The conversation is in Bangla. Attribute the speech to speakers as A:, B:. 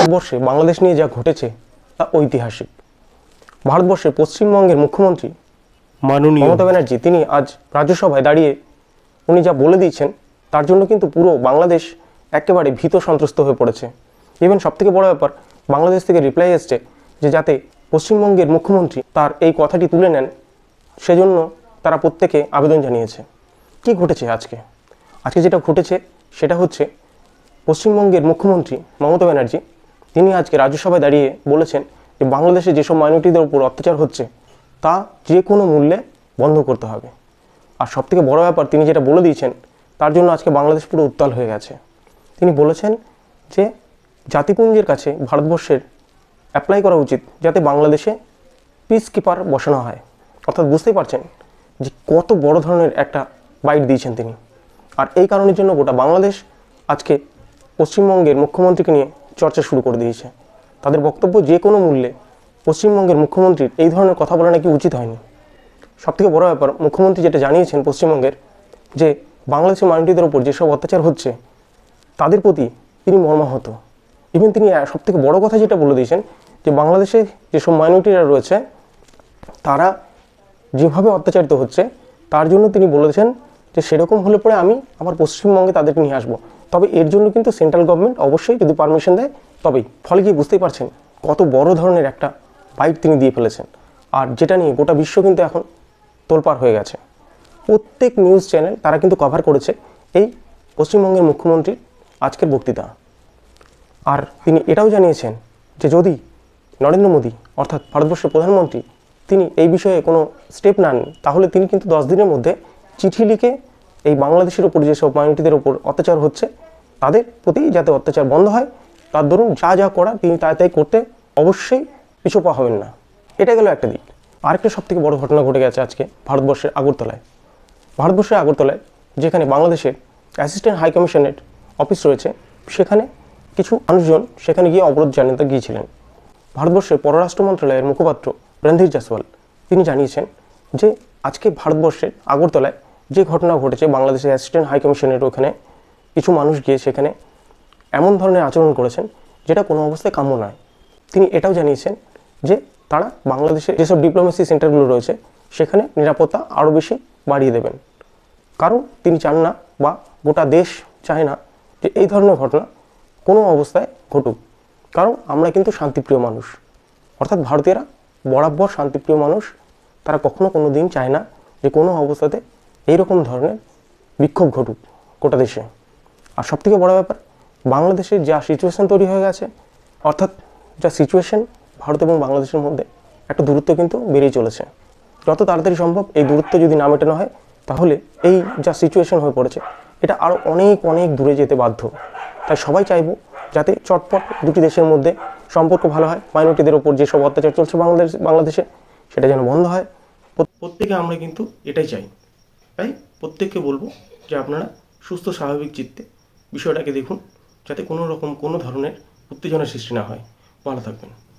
A: ভারতবর্ষে বাংলাদেশ নিয়ে যা ঘটেছে তা ঐতিহাসিক। ভারতবর্ষের পশ্চিমবঙ্গের মুখ্যমন্ত্রী
B: মাননীয়।
A: মমতা ব্যানার্জি তিনি আজ রাজ্যসভায় দাঁড়িয়ে উনি যা বলে দিয়েছেন তার জন্য কিন্তু পুরো বাংলাদেশ একেবারে ভীত সন্ত্রস্ত হয়ে পড়েছে। ইভেন সবথেকে বড় ব্যাপার বাংলাদেশ থেকে রিপ্লাই এসছে যে যাতে পশ্চিমবঙ্গের মুখ্যমন্ত্রী তার এই কথাটি তুলে নেন সেজন্য তারা প্রত্যেকে আবেদন জানিয়েছে। কি ঘটেছে আজকে? আজকে যেটা ঘটেছে সেটা হচ্ছে পশ্চিমবঙ্গের মুখ্যমন্ত্রী মমতা ব্যানার্জি তিনি আজকে রাজ্যসভায় দাঁড়িয়ে বলেছেন যে বাংলাদেশে যেসব মাইনরিটিদের উপর অত্যাচার হচ্ছে, তা যে কোনো মূল্যে বন্ধ করতে হবে। আর সবথেকে বড় ব্যাপার, তিনি যেটা বলে দিয়েছেন, তার জন্য আজকে বাংলাদেশ পুরো উত্তাল হয়ে গেছে। তিনি বলেছেন যে জাতিপুঞ্জের কাছে ভারতবর্ষের অ্যাপ্লাই করা উচিত যাতে বাংলাদেশে পিস কিপার বসানো হয়। অর্থাৎ বুঝতেই পারছেন যে কত বড় ধরনের একটা বাইট দিয়েছেন তিনি। আর এই কারণের জন্য গোটা বাংলাদেশ আজকে পশ্চিমবঙ্গের মুখ্যমন্ত্রীকে নিয়ে চর্চা শুরু করে দিয়েছে। তাদের বক্তব্য যে কোনো মূল্যে পশ্চিমবঙ্গের মুখ্যমন্ত্রীর এই ধরনের কথা বলা নাকি উচিত হয়নি। সবথেকে বড় ব্যাপার, মুখ্যমন্ত্রী যেটা জানিয়েছেন পশ্চিমবঙ্গের, যে বাংলাদেশের মাইনরিটিদের ওপর যেসব অত্যাচার হচ্ছে, তাদের প্রতি তিনি মর্মাহত। ইভেন তিনি সবথেকে বড় কথা যেটা বলে দিয়েছেন, যে বাংলাদেশে যেসব মাইনরিটিরা রয়েছে, তারা যেভাবে অত্যাচারিত হচ্ছে, তার জন্য তিনি বলেছেন যে সেরকম হলে পরে আমি আমার পশ্চিমবঙ্গে তাদেরকে নিয়ে আসব। তবে এর জন্য কিন্তু সেন্ট্রাল গভর্নমেন্ট অবশ্যই যদি পারমিশন দেয়, তবেই। ফলে কি বুঝতেই পারছেন, কত বড় ধরনের একটা বাইট তিনি দিয়ে ফেলেছেন। আর যেটা নিয়ে গোটা বিশ্ব কিন্তু এখন তোলপাড় হয়ে গেছে। প্রত্যেক নিউজ চ্যানেল তারা কিন্তু কভার করেছে এই পশ্চিমবঙ্গের মুখ্যমন্ত্রীর আজকের বক্তৃতা। আর তিনি এটাও জানিয়েছেন যে যদি নরেন্দ্র মোদী, অর্থাৎ ভারতবর্ষের প্রধানমন্ত্রী, তিনি এই বিষয়ে কোনো স্টেপ নেন তাহলে তিনি কিন্তু দশ দিনের মধ্যে চিঠি লিখে এই বাংলাদেশের ওপর যেসব মাইনরিটিদের ওপর অত্যাচার হচ্ছে, তাদের প্রতি যাতে অত্যাচার বন্ধ হয়, তার দরুন যা যা করা তিনি তাই তাই করতে অবশ্যই পিছু পা হবেন না। এটা গেল একটা দিক। আরেকটা সবথেকে বড় ঘটনা ঘটে গেছে আজকে ভারতবর্ষের আগরতলায়। ভারতবর্ষের আগরতলায়, যেখানে বাংলাদেশের অ্যাসিস্ট্যান্ট হাই কমিশনের অফিস রয়েছে, সেখানে কিছু মানুষজন সেখানে গিয়ে অবরোধ জানাতে গিয়েছিলেন। ভারতবর্ষের পররাষ্ট্র মন্ত্রণালয়ের মুখপাত্র রণধীর জাসওয়াল, তিনি জানিয়েছেন যে আজকে ভারতবর্ষের আগরতলায় যে ঘটনা ঘটেছে বাংলাদেশের অ্যাসিস্ট্যান্ট হাই কমিশনের ওখানে কিছু মানুষ গিয়ে সেখানে এমন ধরনের আচরণ করেছেন, যেটা কোনো অবস্থায় কাম্য নয়। তিনি এটাও জানিয়েছেন যে তারা বাংলাদেশের যেসব ডিপ্লোমেসি সেন্টারগুলো রয়েছে, সেখানে নিরাপত্তা আরও বেশি বাড়িয়ে দেবেন। কারণ তিনি চান না বা গোটা দেশ চায় না যে এই ধরনের ঘটনা কোনো অবস্থায় ঘটুক। কারণ আমরা কিন্তু শান্তিপ্রিয় মানুষ। অর্থাৎ ভারতীয়রা বরাবর শান্তিপ্রিয় মানুষ, তারা কখনো কোনো দিন চায় না যে কোনো অবস্থাতে এইরকম ধরনের বিক্ষোভ ঘটুক গোটা দেশে। আর সবথেকে বড় ব্যাপার, বাংলাদেশের যা সিচুয়েশন তৈরি হয়ে গেছে, অর্থাৎ যা সিচুয়েশন ভারত এবং বাংলাদেশের মধ্যে, একটা দূরত্ব কিন্তু বেড়েই চলেছে। যত তাড়াতাড়ি সম্ভব এই দূরত্ব যদি না মেটানো হয়, তাহলে এই যা সিচুয়েশন হয়ে পড়েছে, এটা আরও অনেক অনেক দূরে যেতে বাধ্য। তাই সবাই চাইব যাতে চটপট দুটি দেশের মধ্যে সম্পর্ক ভালো হয় মাইনরিটিদের ওপর যেসব অত্যাচার চলছে বাংলাদেশ, বাংলাদেশে, সেটা যেন বন্ধ হয়। প্রত্যেকে আমরা কিন্তু এটাই চাই। তাই প্রত্যেককে বলব যে আপনারা সুস্থ, স্বাভাবিক চিত্তে বিষয়টাকে দেখুন, যাতে কোনো রকম কোনো ধরনের উত্তেজনার সৃষ্টি না হয়। ভালো থাকবেন।